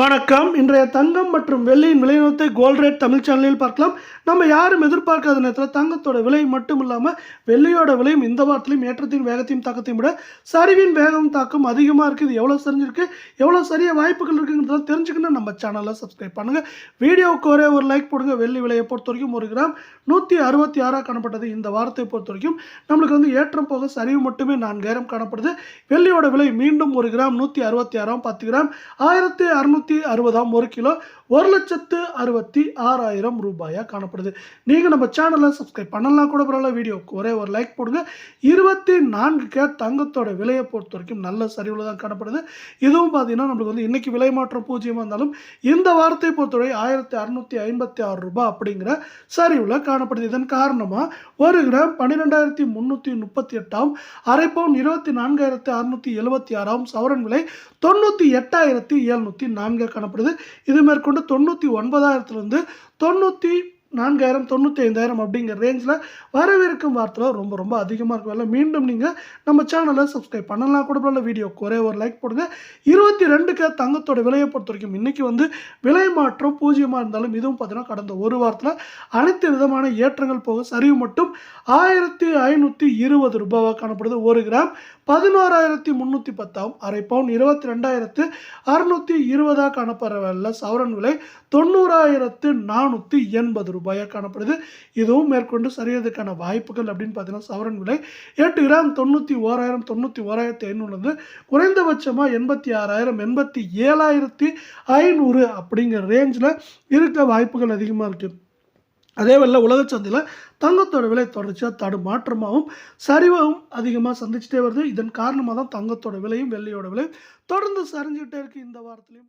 வணக்கம். இன்றைய தங்கம் மற்றும் வெள்ளியின் விலைநிறுவனத்தை கோல்ட் ரேட் தமிழ் சேனலில் பார்க்கலாம். நம்ம யாரும் எதிர்பார்க்காத நேரத்தில் தங்கத்தோட விலை மட்டும் இல்லாமல் வெள்ளியோட விலையும் இந்த வாரத்திலையும் ஏற்றத்தின் வேகத்தையும் தாக்கத்தையும் விட சரிவின் வேகம் தாக்கம் அதிகமாக இருக்குது எவ்வளோ சரிஞ்சிருக்கு எவ்வளோ சரிய வாய்ப்புகள் இருக்குங்கிறத தெரிஞ்சுக்கணும் நம்ம சேனலை சப்ஸ்கிரைப் பண்ணுங்கள் வீடியோவுக்கு ஒரே ஒரு லைக் போடுங்க. வெள்ளி விலையை பொறுத்த வரைக்கும் ஒரு கிராம் நூற்றி அறுபத்தி ஆறாக காணப்பட்டது இந்த வாரத்தை பொறுத்த வரைக்கும். நம்மளுக்கு வந்து ஏற்றம் போக சரிவு மட்டுமே நான்காயிரம் காணப்படுது. வெள்ளியோட விலை மீண்டும் ஒரு கிராம் நூற்றி அறுபத்தி ஆறாம் பத்து கிராம் ஆயிரத்தி இரநூத்தி அறுபதாம் ஒரு கிலோ ஒரு லட்சத்து அறுபத்தி ஆறாயிரம் ரூபாயாக காணப்படுது. நீங்கள் நம்ம சேனலை சப்ஸ்கிரைப் பண்ணலாம் கூட பரவாயில்ல வீடியோக்கு ஒரே ஒரு லைக் போடுங்க. இருபத்தி நான்கு கே தங்கத்தோட விலையை பொறுத்த வரைக்கும் நல்ல சரிவில் தான் காணப்படுது. இதுவும் பார்த்தீங்கன்னா நம்மளுக்கு வந்து இன்றைக்கி விலை மாற்றம் பூஜ்ஜியமாக இருந்தாலும் இந்த வாரத்தை பொறுத்தவரை ஆயிரத்தி அறுநூற்றி ஐம்பத்தி ஆறு ரூபாய் அப்படிங்கிற சரிவில் காணப்படுது. இதன் காரணமாக ஒரு கிராம் பன்னிரெண்டாயிரத்தி முந்நூற்றி முப்பத்தி எட்டாம் அரை பவுன் இருபத்தி நான்காயிரத்தி அறுநூற்றி எழுபத்தி ஆறாம் சவரன் விலை தொண்ணூற்றி எட்டாயிரத்தி எழுநூற்றி நான்கு காணப்படுது. இது மேற்கொண்டு தொண்ணூற்றி ஒன்பதாயிரத்துலேருந்து தொண்ணூற்றி நான்காயிரம் தொண்ணூற்றி ஐந்தாயிரம் அப்படிங்கிற ரேஞ்சில் வரவிருக்கும் வாரத்தில் ரொம்ப ரொம்ப அதிகமாக இருக்கும். இல்லை மீண்டும் நீங்கள் நம்ம சேனலை சப்ஸ்கிரைப் பண்ணலாம். கூட பரவாயில்ல வீடியோ ஒரே ஒரு லைக் போடுங்க. இருபத்தி ரெண்டுக்கு தங்கத்தோட விலையை பொறுத்த வரைக்கும் இன்றைக்கி வந்து விலை மாற்றம் பூஜ்ஜியமாக இருந்தாலும் இதுவும் பார்த்தீங்கன்னா கடந்த ஒரு வாரத்தில் அனைத்து விதமான ஏற்றங்கள் போக சரிவு மட்டும் ஆயிரத்தி ஐநூற்றி இருபது ரூபாவாக காணப்படுது. ஒரு கிராம் பதினோராயிரத்தி முந்நூற்றி பத்தாம் அரை பவுன் இருபத்தி ரெண்டாயிரத்து அறுநூற்றி இருபதாக காணப்படுற சவரன் விலை தொண்ணூறாயிரத்து நானூற்றி எண்பது ரூபாய் ரூபாயாக காணப்படுது. இதுவும் மேற்கொண்டு சரியதுக்கான வாய்ப்புகள் அப்படின்னு பார்த்தீங்கன்னா சவரன் விலை எட்டு கிராம் தொண்ணூற்றி ஓராயிரம் தொண்ணூற்றி ஓராயிரத்தி ஐநூறுலேருந்து குறைந்தபட்சமாக எண்பத்தி ஆறாயிரம் எண்பத்தி ஏழாயிரத்தி ஐநூறு அப்படிங்கிற ரேஞ்சில் இருக்க வாய்ப்புகள் அதிகமாக இருக்குது அதே வேளை உலக சந்தையில் தங்கத்தோட விலை தொடர்ச்சியாக தடுமாற்றமாகவும் சரிவாகவும் அதிகமாக சந்திச்சுட்டே வருது. இதன் காரணமாக தான் தங்கத்தோட விலையும் வெள்ளையோட விலையும் தொடர்ந்து சரிஞ்சுக்கிட்டே இருக்குது இந்த வாரத்துலையும்.